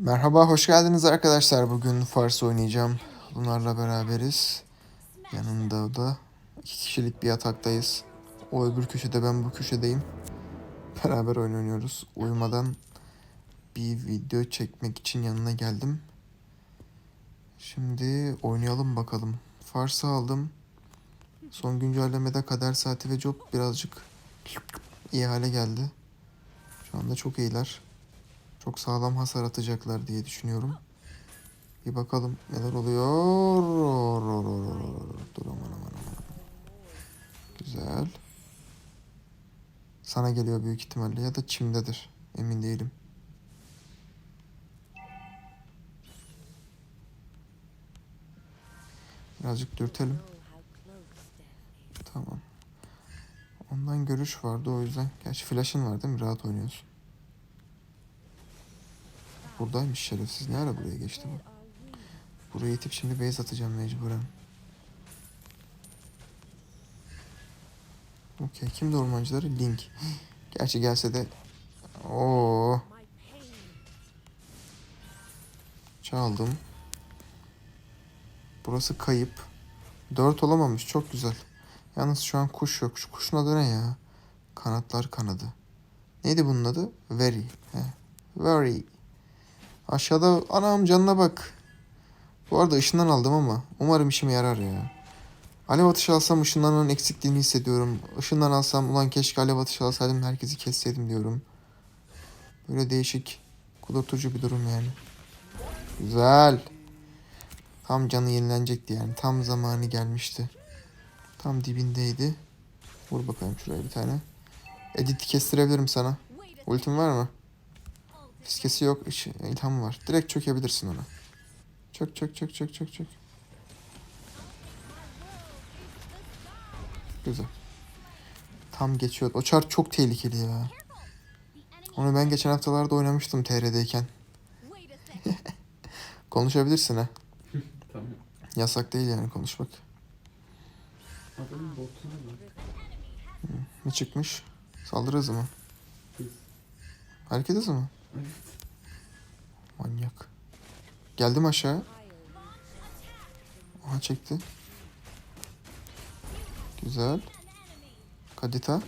Merhaba, hoş geldiniz arkadaşlar. Bugün Fars oynayacağım. Bunlarla beraberiz. Yanında da iki kişilik bir yataktayız. O öbür köşede, ben bu köşedeyim. Beraber oynuyoruz. Uyumadan bir video çekmek için yanına geldim. Şimdi oynayalım bakalım. Fars'ı aldım. Son güncellemede kader saati ve job birazcık iyi hale geldi. Şu anda çok iyiler. Çok sağlam hasar atacaklar diye düşünüyorum. Bir bakalım neler oluyor. Dur aman aman aman. Güzel. Sana geliyor büyük ihtimalle ya da çimdedir. Emin değilim. Birazcık dürtelim. Tamam. Ondan görüş vardı o yüzden. Gerçi flash'ın var değil mi? Rahat oynuyorsun. Buradaymış şerefsiz. Ne ara buraya geçti bu? Buraya itip şimdi base atacağım mecburen. Okey. Kimdi ormancıları? Link. Gerçi gelse de... Oo. Çaldım. Burası kayıp. Dört olamamış. Çok güzel. Yalnız şu an kuş yok. Şu kuşun adı ne ya? Kanatlar kanadı. Neydi bunun adı? Very. He. Very. Aşağıda anam canına bak. Bu arada ışından aldım ama umarım işime yarar ya. Alev atışı alsam ışınlanmanın eksikliğini hissediyorum. Işından alsam ulan keşke alev atışı alsaydım herkesi kesseydim diyorum. Böyle değişik, kudurtucu bir durum yani. Güzel. Tam canı yenilenecekti yani. Tam zamanı gelmişti. Tam dibindeydi. Vur bakalım şuraya bir tane. Edit'i kestirebilirim sana. Ultim var mı? Fiskesi yok. iş- ilham var. Direkt çökebilirsin ona. Çök çök çök çök çök çök. Güzel. Tam geçiyor. O çar çok tehlikeli ya. Onu ben geçen haftalarda oynamıştım TR'deyken. Konuşabilirsin ha. Tamam. Yasak değil yani konuşmak. Adamın botuna bak. Ne çıkmış? Saldırı hızı mı? Hareket hızı mı? Manyak. Geldim aşağı. Aha çekti. Güzel. Kadita.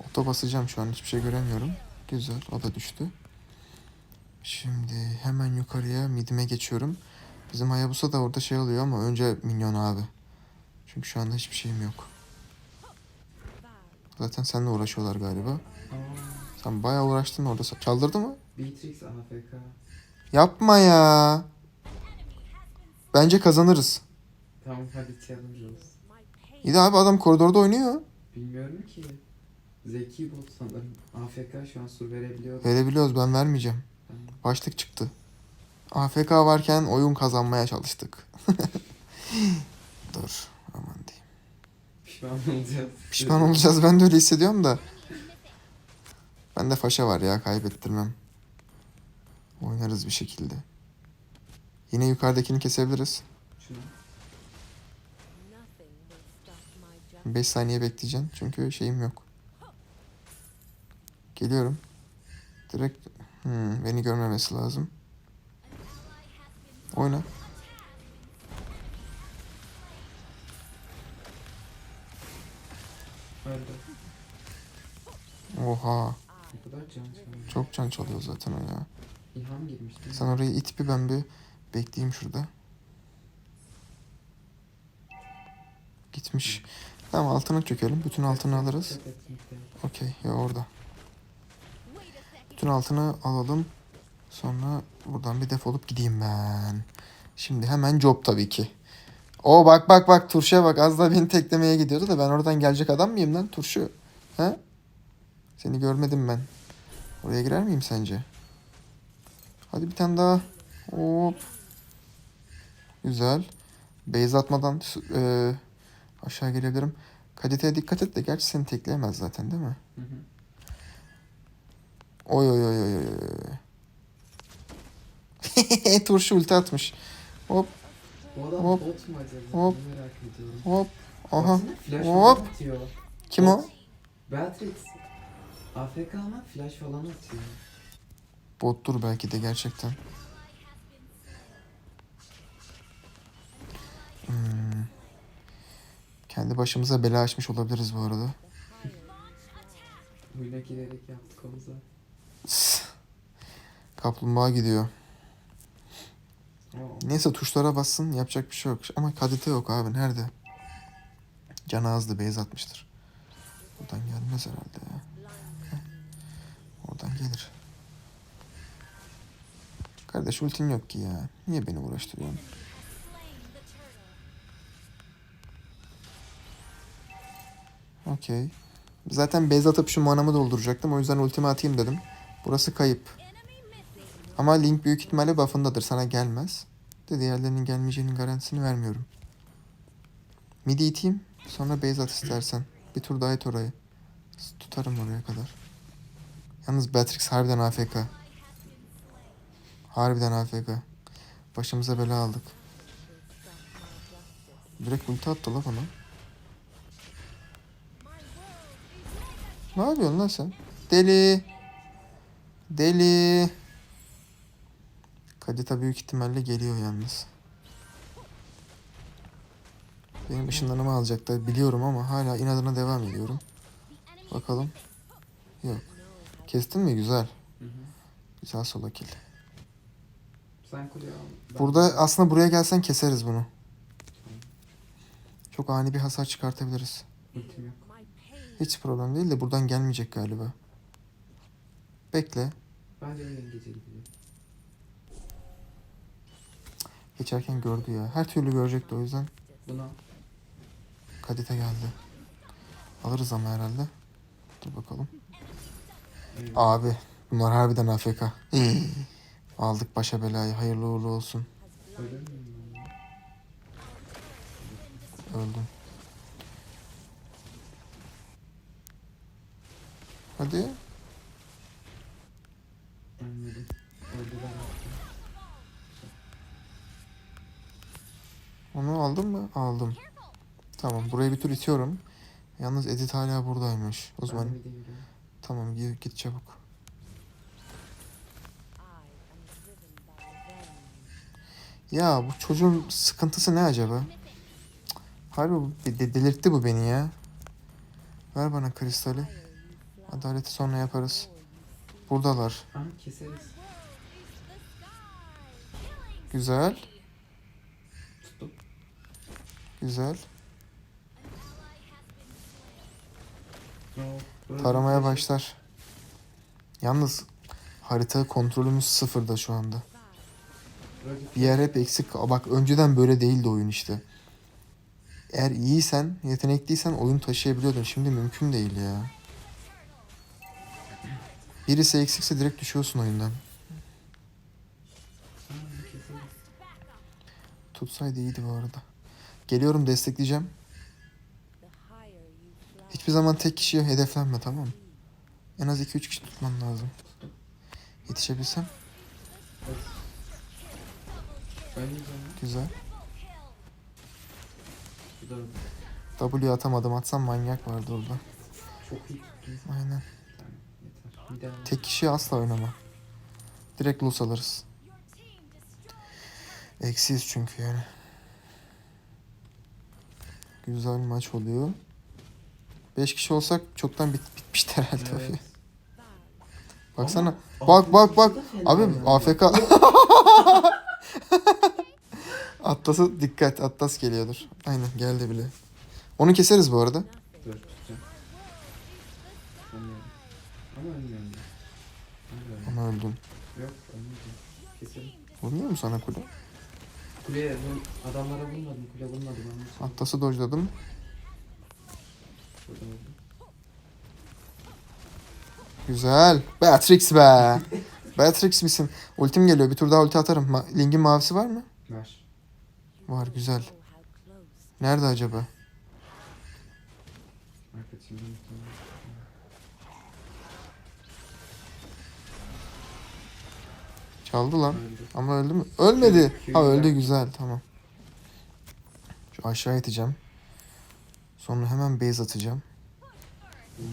Oto basacağım şu an hiçbir şey göremiyorum. Güzel o da düştü. Şimdi hemen yukarıya midime geçiyorum. Bizim Hayabusa da orada şey oluyor ama önce minyon abi. Çünkü şu anda hiçbir şeyim yok. Zaten seninle uğraşıyorlar galiba. Sen bayağı uğraştın orada. Çaldırdı mı? Beatrix AFK. Yapma ya. Bence kazanırız. Tamam hadi challenge olsun. İyi de abi adam koridorda oynuyor. Bilmiyorum ki. Zeki bot sanırım. AFK şu an sur verebiliyor. Verebiliyoruz ben vermeyeceğim. Başlık çıktı. AFK varken oyun kazanmaya çalıştık. Dur aman diyeyim. Pişman olacağız. Pişman olacağız ben de öyle hissediyorum da. Bende faşa var ya kaybettirmem. Oynarız bir şekilde. Yine yukarıdakini kesebiliriz. Şunu. 5 saniye bekleyeceğim çünkü şeyim yok. Geliyorum. Direkt hmm, beni görmemesi lazım. Oyna. Öldü. Oha. Kadar can çalıyor. Çok can çalıyor zaten o ya. İlham girmiş değil mi? Sen orayı it bir ben bir bekleyeyim şurada. Gitmiş. Tamam altına çökelim. Bütün altını alırız. Okey ya orada. Bütün altını alalım. Sonra buradan bir defolup gideyim ben. Şimdi hemen job tabii ki. O bak bak bak turşuya bak az daha beni teklemeye gidiyordu da ben oradan gelecek adam mıyım lan turşu? He? Seni görmedim ben. Oraya girer miyim sence? Hadi bir tane daha. Hop. Güzel. Base atmadan e, aşağı gelebilirim. Kalite'ye dikkat et de gerçi seni tekleyemez zaten değil mi? Hı hı. Oy oy oy oy oy. Turşu ulti atmış. Hop Hop. Hop. Hop. Aha. Hop. Kim o? Beatrix. AFK ama flash falan atıyor. Bottur belki de gerçekten. Hmm. Kendi başımıza bela açmış olabiliriz bu arada. Oyuna girerek yaptık onu zaten. Kaplumbağa gidiyor. Neyse tuşlara bassın yapacak bir şey yok. Ama kadite yok abi nerede? Canı azdı beyaz atmıştır. Oradan gelmez herhalde ya. Oradan gelir. Kardeş ultin yok ki ya. Niye beni uğraştırıyorsun? Okey. Zaten base atıp şu manamı dolduracaktım. O yüzden ultimi atayım dedim. Burası kayıp. Ama Link büyük ihtimalle buff'ındadır. Sana gelmez. De diğerlerinin gelmeyeceğinin garantisini vermiyorum. Midi iteyim. Sonra base at istersen. Bir tur daha it orayı. Tutarım oraya kadar. Yalnız Beatrix harbiden AFK. Harbiden AFK. Başımıza bela aldık. Direkt ulti attı la bana. Ne yapıyorsun lan sen? Deli. Deli. Kadita büyük ihtimalle geliyor yalnız. Benim ışınlarımı alacaklar biliyorum ama hala inadına devam ediyorum. Bakalım. Yok. Kestin mi? Güzel. Hı hı. Güzel solo kill. Sen kuleye al. Burada aslında buraya gelsen keseriz bunu. Çok ani bir hasar çıkartabiliriz. Ultim yok. Hiç problem değil de buradan gelmeyecek galiba. Bekle. Bence gece gidiyor. Geçerken gördü ya. Her türlü görecekti o yüzden. Buna Kadite geldi. Alırız ama herhalde. Dur bakalım. Abi bunlar harbiden AFK. Aldık başa belayı. Hayırlı uğurlu olsun. Öldüm. Hadi. Onu aldın mı? Aldım. Tamam burayı bir tur itiyorum. Yalnız Edit hala buradaymış. O zaman Tamam git, git çabuk. Ya bu çocuğun sıkıntısı ne acaba? Harbi delirtti bu beni ya. Ver bana kristali. Adaleti sonra yaparız. Buradalar. Güzel. Güzel. Taramaya başlar. Yalnız harita kontrolümüz sıfırda şu anda. Bir yer hep eksik. Bak önceden böyle değildi oyun işte. Eğer iyiysen, yetenekliysen oyun taşıyabiliyordun. Şimdi mümkün değil ya. Birisi eksikse direkt düşüyorsun oyundan. Tutsaydı iyiydi bu arada. Geliyorum destekleyeceğim. Hiçbir zaman tek kişiye hedeflenme tamam mı? En az 2-3 kişi tutman lazım. Yetişebilsem güzel. W atamadım. Atsam manyak vardı orada. Aynen. Tek kişi asla oynama. Direkt loss alırız. Eksiyiz çünkü yani. Güzel maç oluyor. 5 kişi olsak çoktan bit bitmişti herhalde. Evet. Baksana. Bak bak bak. Abi. AFK. Atlas'a dikkat. Atlas geliyordur. Aynen geldi bile. Onu keseriz bu arada. Dur tutacağım. Ama öldüm. Yok ölmeyeceğim. Keselim. Vurmuyor mu sana kule? Kuleye adamlara vurmadım. Kule vurmadım. Atlas'ı dojladım. Güzel. Beatrix be. Beatrix misin? Ultim geliyor. Bir tur daha ulti atarım. Ma- Link'in mavisi var mı? Var. Var güzel. Nerede acaba? Çaldı lan. Öldü. Ama öldü mü? Ölmedi. Ha öldü güzel tamam. Şu aşağı iteceğim. Sonra hemen base atacağım.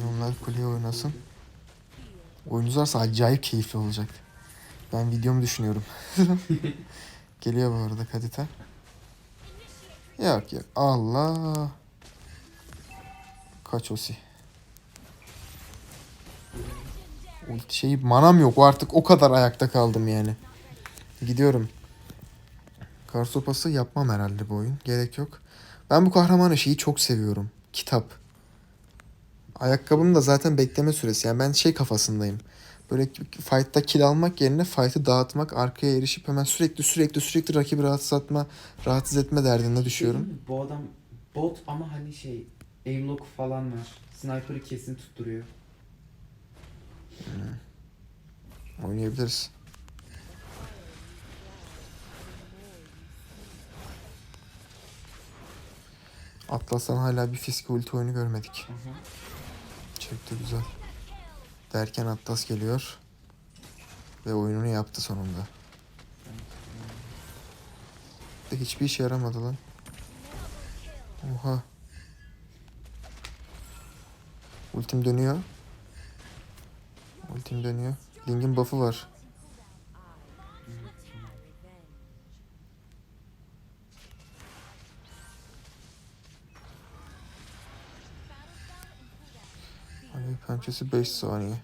Onlar kuleye oynasın. Oyunuz varsa acayip keyifli olacak. Ben videomu düşünüyorum. Geliyor bu arada Kadita. Yok yok. Allah. Kaç osi. Ulti şeyi manam yok artık o kadar ayakta kaldım yani. Gidiyorum. Kar sopası yapmam herhalde bu oyun. Gerek yok. Ben bu kahramanı şeyi çok seviyorum. Kitap. Ayakkabının da zaten bekleme süresi. Yani ben şey kafasındayım. Böyle fight'ta kill almak yerine fight'ı dağıtmak, arkaya erişip hemen sürekli sürekli sürekli rakibi rahatsız etme, rahatsız etme derdinde düşüyorum. Mi? Bu adam bot ama hani şey aim lock falan var. Sniper'ı kesin tutturuyor. Oynayabiliriz. Atlas'tan hala bir fiske ulti oyunu görmedik. Aha. Çekti güzel. Derken Atlas geliyor. Ve oyununu yaptı sonunda. De hiçbir işe yaramadı lan. Oha. Ultim dönüyor. Ultim dönüyor. Ling'in buff'ı var. Pençesi 5 saniye.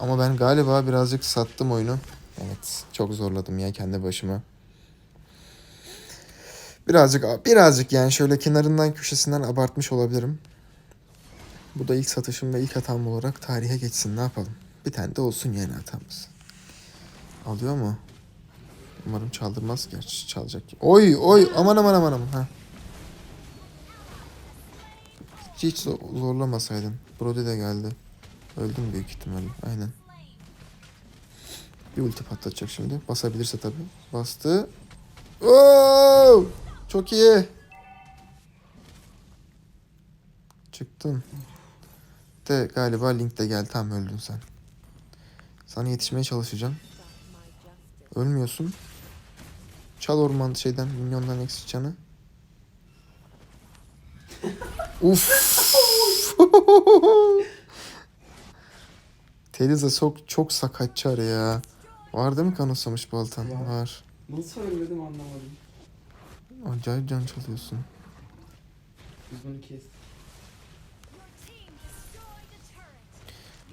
Ama ben galiba birazcık sattım oyunu. Evet, çok zorladım ya kendi başıma. Birazcık birazcık yani şöyle kenarından köşesinden abartmış olabilirim. Bu da ilk satışım ve ilk hatam olarak tarihe geçsin. Ne yapalım? Bir tane de olsun yani hatamız. Alıyor mu? Umarım çaldırmaz. Gerçi çalacak. Oy oy aman aman aman aman. Ha. Hiç, hiç zor- zorlamasaydın. Brody de geldi. Öldüm büyük ihtimalle. Aynen. Bir ulti patlatacak şimdi. Basabilirse tabii. Bastı. Oo! Çok iyi. Çıktın. De galiba Link de geldi. Tamam öldün sen. Sana yetişmeye çalışacağım. Ölmüyorsun. Çal orman şeyden, minyondan eksik canı. Uf. Teliza çok çok sakat çar ya. Var değil mi kanıtsamış baltan? Var. Var. Nasıl ölmedim anlamadım. Acayip can çalıyorsun. Biz bunu kes.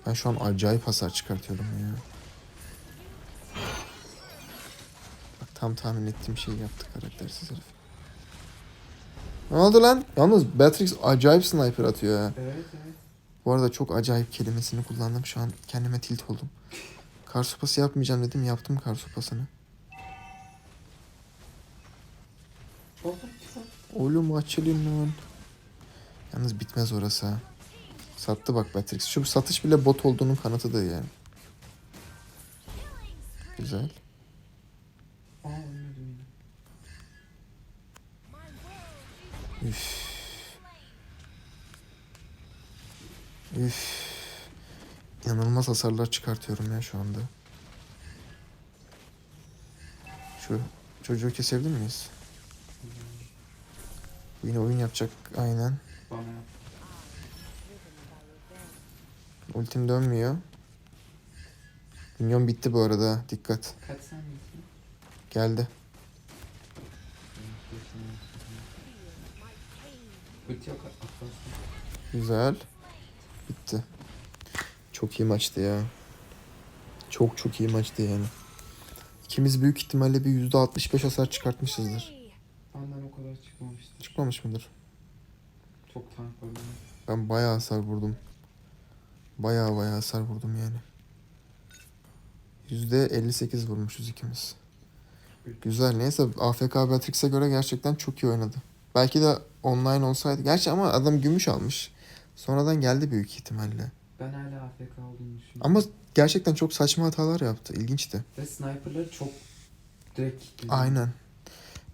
Ben şu an acayip hasar çıkartıyorum ya. Bak tam tahmin ettiğim şeyi yaptı karaktersiz herif. Ne oldu lan? Yalnız Beatrix acayip sniper atıyor ha. Evet evet. Bu arada çok acayip kelimesini kullandım. Şu an kendime tilt oldum. Kar sopası yapmayacağım dedim. Yaptım kar sopasını. Oğlum açılın lan. Yalnız bitmez orası ha. Sattı bak Beatrix. Şu satış bile bot olduğunun kanıtıdır yani. Güzel. Üf. Üf. İnanılmaz hasarlar çıkartıyorum ya şu anda. Şu çocuğu kesebilir miyiz? Yine oyun yapacak aynen. Ultim dönmüyor. Minyon bitti bu arada. Dikkat. Geldi. Ulti yok atlasın. Güzel. Bitti. Çok iyi maçtı ya. Çok çok iyi maçtı yani. İkimiz büyük ihtimalle bir %65 hasar çıkartmışızdır. Benden o kadar çıkmamıştı. Çıkmamış mıdır? Çok tank benim. Ben bayağı hasar vurdum. Bayağı bayağı hasar vurdum yani. %58 vurmuşuz ikimiz. Güzel. Neyse AFK Beatrix'e göre gerçekten çok iyi oynadı. Belki de online olsaydı. Gerçi ama adam gümüş almış. Sonradan geldi büyük ihtimalle. Ben hala AFK olduğunu düşünüyorum. Ama gerçekten çok saçma hatalar yaptı. İlginçti. Ve sniperları çok direkt kilitli. Aynen.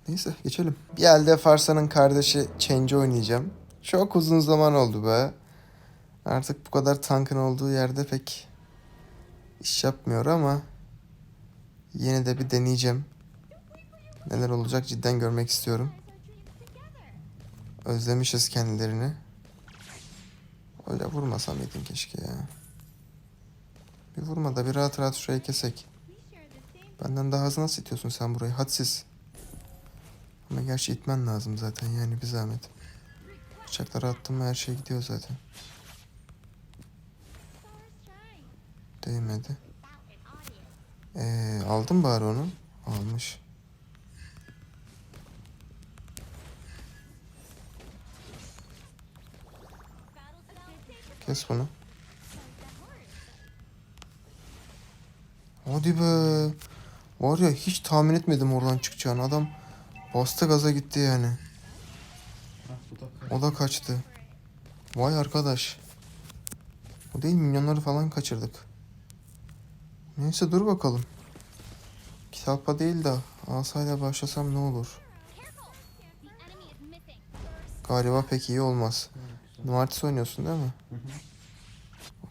Neyse geçelim. Bir elde Farsa'nın kardeşi Change oynayacağım. Çok uzun zaman oldu be. Artık bu kadar tankın olduğu yerde pek iş yapmıyor ama yine de bir deneyeceğim. Neler olacak cidden görmek istiyorum. Özlemişiz kendilerini. Öyle vurmasam mıydın keşke ya. Bir vurma da bir rahat rahat şurayı kesek. Benden daha hızlı nasıl itiyorsun sen burayı? Hadsiz. Ama gerçi itmen lazım zaten yani bir zahmet. Bıçakları attım her şey gidiyor zaten. Değmedi. Ee, aldın bari onu. Almış. Kes bunu. Hadi be. Var ya hiç tahmin etmedim oradan çıkacağını. Adam bastı gaza gitti yani. O da kaçtı. Vay arkadaş. O değil milyonları falan kaçırdık. Neyse dur bakalım. Kitapla değil de asayla başlasam ne olur? Galiba pek iyi olmaz. Numartis oynuyorsun değil mi? Hı hı.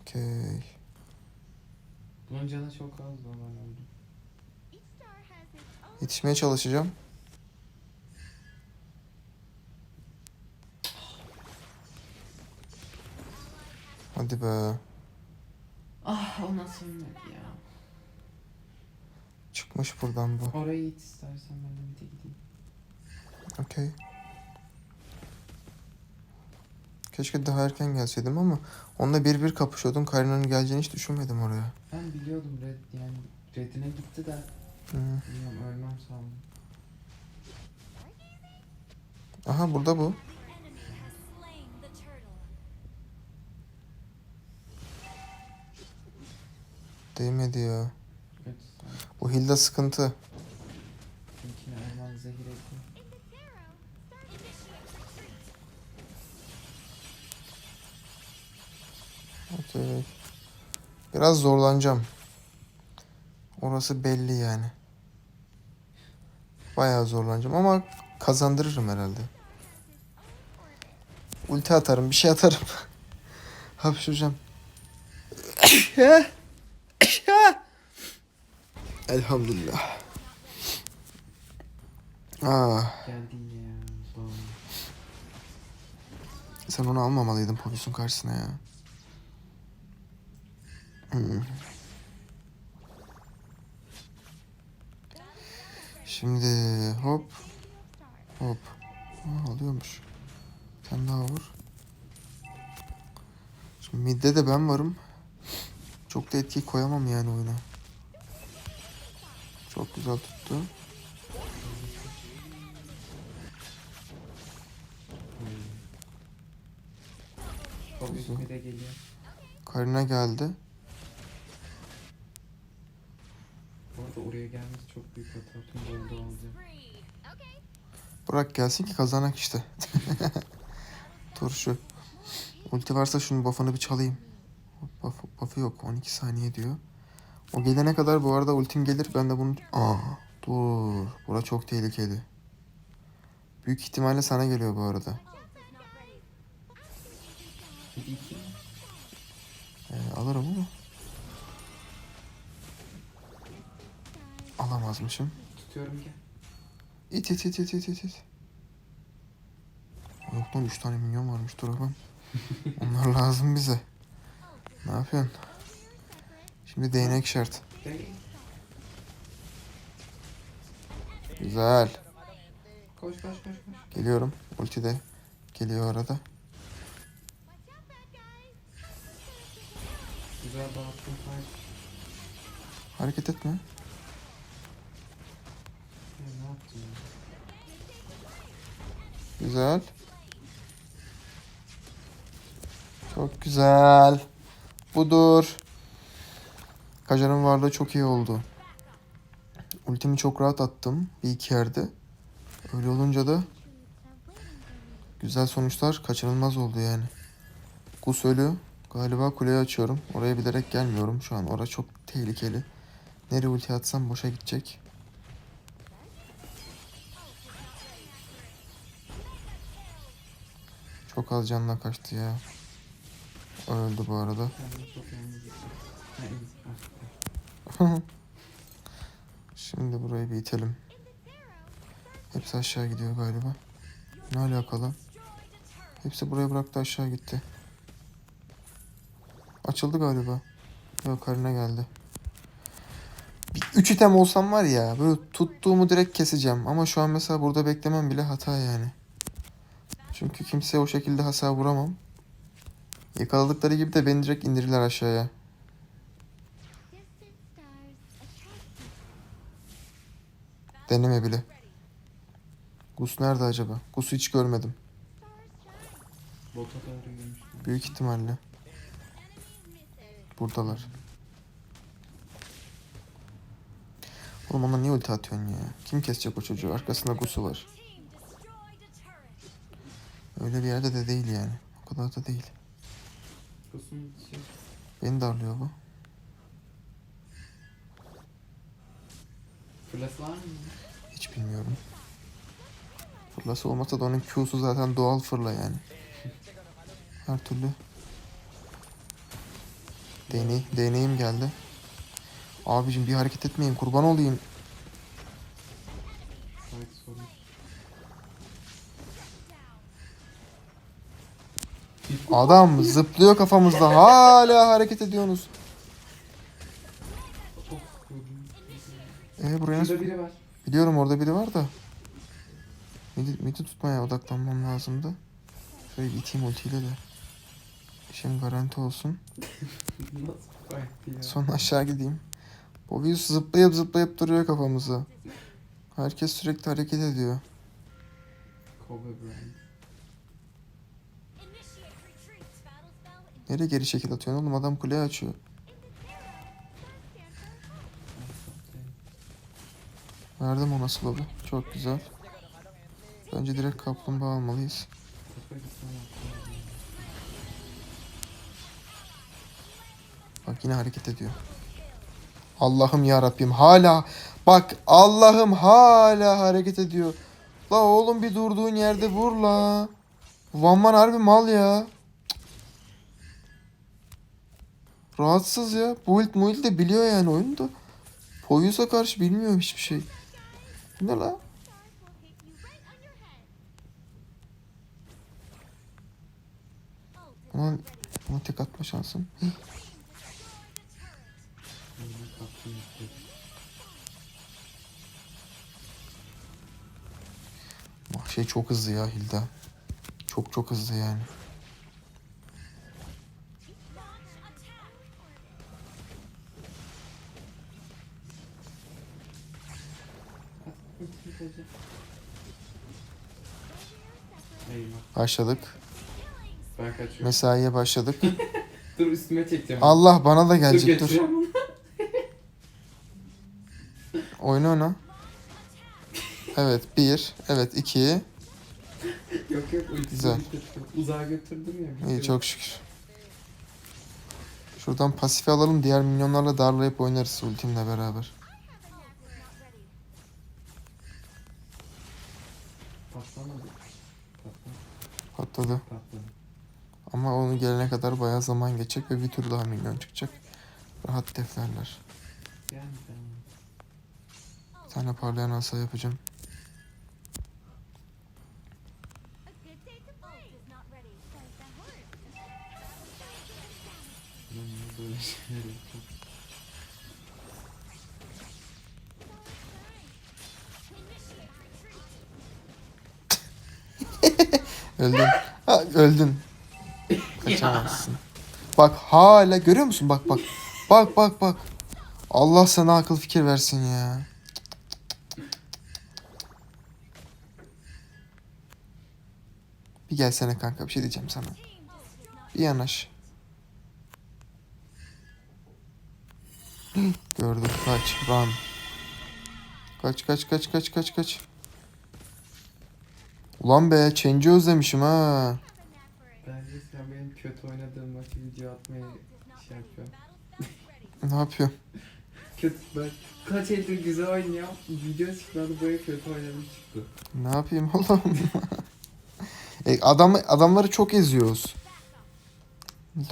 Okey. Bunun canı çok az da ben öldüm. Yetişmeye çalışacağım. Hadi be. Ah o nasıl ölmedi ya. Çıkmış buradan bu. Orayı it istersen ben de bir de gideyim. Okey. Keşke daha erken gelseydim ama onunla bir bir kapışıyordum. Karina'nın geleceğini hiç düşünmedim oraya. Ben biliyordum red yani redine gitti de bilmiyorum ölmem sandım. Aha burada bu. Değmedi ya. Evet. Bu Hilda sıkıntı. Bizimkine Okey. Biraz zorlanacağım. Orası belli yani. Bayağı zorlanacağım ama kazandırırım herhalde. Ulti atarım, bir şey atarım. Hapşıracağım. Elhamdülillah. Ah, ya. Bağım. sen onu almamalıydın polisin karşısına ya. Şimdi hop hop. Aa, alıyormuş. Sen daha vur. Şimdi midde de ben varım. Çok da etki koyamam yani oyuna. Çok güzel tuttu. Karina geldi. Bu arada oraya gelmesi çok büyük hata. Tüm golde alacak. Bırak gelsin ki kazanak işte. Turşu. Ulti varsa şunun buff'ını bir çalayım. Buff, buff'ı yok. 12 saniye diyor. O gelene kadar bu arada ultim gelir. Ben de bunu... Aa, dur. Bura çok tehlikeli. Büyük ihtimalle sana geliyor bu arada. Ee, alırım ama. Alamazmışım. Tutuyorum gel. İt it it it it it it. Yok lan 3 tane minyon varmış dur bakalım. Onlar lazım bize. Ne yapıyorsun? Şimdi değnek şart. Güzel. Koş koş koş koş. Geliyorum. Ulti de geliyor arada. Güzel dağıttım. Hareket etme. Güzel. Çok güzel. Budur. Kajar'ın varlığı çok iyi oldu. Ultimi çok rahat attım. Bir iki yerde. Öyle olunca da güzel sonuçlar kaçınılmaz oldu yani. Gus ölü. Galiba kuleyi açıyorum. Oraya bilerek gelmiyorum şu an. Orası çok tehlikeli. Nereye ulti atsam boşa gidecek. Çok az canla kaçtı ya. Öldü bu arada. Şimdi burayı bir itelim. Hepsi aşağı gidiyor galiba. Ne alakalı? Hepsi buraya bıraktı aşağı gitti. Açıldı galiba. Yok Karina geldi. Bir, üç item olsam var ya böyle tuttuğumu direkt keseceğim. Ama şu an mesela burada beklemem bile hata yani. Çünkü kimseye o şekilde hasar vuramam. Yakaladıkları gibi de beni direkt indirirler aşağıya. Deneme bile. Gus nerede acaba? Gus'u hiç görmedim. Büyük ihtimalle. Buradalar. Oğlum ona niye ulti atıyorsun ya? Kim kesecek o çocuğu? Arkasında Gus'u var. Öyle bir yerde de değil yani. O kadar da değil. Beni darlıyor bu. Fırlası var mı? Hiç bilmiyorum. Fırlası olmasa da onun Q'su zaten doğal fırla yani. Her türlü. Deney, deneyim geldi. Abicim bir hareket etmeyin kurban olayım. Adam zıplıyor kafamızda hala hareket ediyorsunuz. Of gördüm. E buraya nasıl? Biri var. Biliyorum orada biri var da. Midi, midi tutmaya odaklanmam lazımdı. Şöyle bir iteyim ultiyle de. İşim garanti olsun. Sonra aşağı gideyim. Bobius zıplayıp zıplayıp duruyor kafamıza. Herkes sürekli hareket ediyor. Kobe Bryant. Nereye geri şekil atıyorsun oğlum? Adam kuleye açıyor. Verdim ona slow'u. Çok güzel. Bence direkt kaplumbağa almalıyız. Bak yine hareket ediyor. Allah'ım ya Rabbim hala bak Allah'ım hala hareket ediyor. La oğlum bir durduğun yerde vur la. Vanman harbi mal ya. Rahatsız ya. Build muild de biliyor yani oyunu da. Poyuz'a karşı bilmiyor hiçbir şey. Ne la? Ona, ona tek atma şansım. Şey çok hızlı ya Hilda. Çok çok hızlı yani. Başladık. Ben kaçıyorum. Mesaiye başladık. Dur üstüme çekeceğim. Allah bana da dur gelecek dur. onu. Oyna oyna. Evet bir. Evet iki. yok yok Güzel. Uzağa götürdüm ya. İyi çok şükür. Şuradan pasifi alalım. Diğer minyonlarla darlayıp oynarız ultimle beraber. Patladı. Patladı. Ama onu gelene kadar bayağı zaman geçecek ve bir tur daha minyon çıkacak. Rahat deflerler. Yani. Bir tane parlayan asa yapacağım. Böyle şeyler? Öldün. Ha, öldün. Kaçamazsın. Bak hala görüyor musun? Bak bak. Bak bak bak. Allah sana akıl fikir versin ya. Bir gelsene kanka bir şey diyeceğim sana. Bir yanaş. Gördüm kaç run. Kaç kaç kaç kaç kaç kaç. Ulan be change'i özlemişim ha. Bence sen benim kötü oynadığım maçı video atmaya şey yapıyorsun. Ne yapıyor? Kötü bak kaç eldir güzel oynuyor. Video çıkmadı böyle kötü oynadım çıktı. Ne yapayım oğlum? e, adam, adamları çok eziyoruz.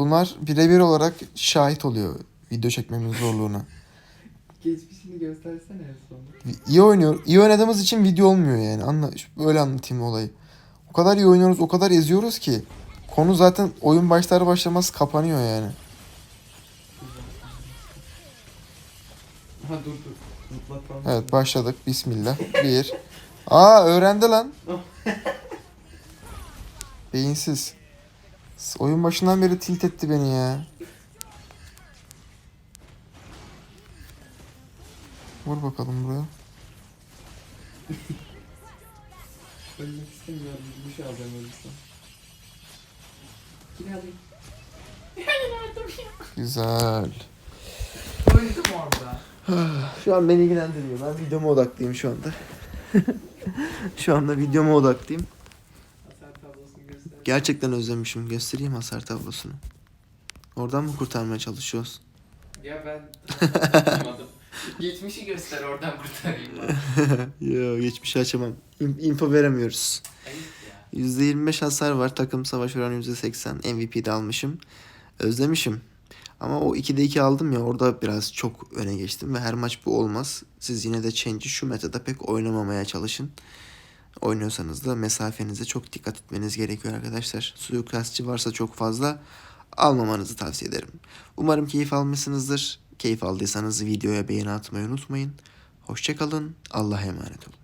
Lunar birebir olarak şahit oluyor video çekmemin zorluğuna. Geçmişini göstersene en sonunda. İyi oynuyor. İyi oynadığımız için video olmuyor yani. Anla, böyle anlatayım olayı. O kadar iyi oynuyoruz, o kadar eziyoruz ki konu zaten oyun başlar başlamaz kapanıyor yani. Ha dur dur. Zıplatalım. Evet başladık. Bismillah. Bir. Aa öğrendi lan. Beyinsiz. Oyun başından beri tilt etti beni ya. Vur bakalım buraya. Ölmek istemiyorum. Bir şey alacağım ölürsem. Yine alayım. Güzel. Öldüm orada. Şu an beni ilgilendirmiyor. Ben videoma odaklıyım şu anda. şu anda videoma odaklıyım. Hasar tablosunu göster. Gerçekten özlemişim. Göstereyim hasar tablosunu. Oradan mı kurtarmaya çalışıyoruz? Ya ben anlamadım. Geçmişi göster oradan kurtarayım. Yo geçmişi açamam. İn- info veremiyoruz. Ayıp ya. %25 hasar var. Takım savaş oranı %80. MVP'de almışım. Özlemişim. Ama o 2'de 2 aldım ya orada biraz çok öne geçtim ve her maç bu olmaz. Siz yine de Change'i şu metada pek oynamamaya çalışın. Oynuyorsanız da mesafenize çok dikkat etmeniz gerekiyor arkadaşlar. Suikastçı varsa çok fazla almamanızı tavsiye ederim. Umarım keyif almışsınızdır. Keyif aldıysanız videoya beğeni atmayı unutmayın. Hoşçakalın. Allah'a emanet olun.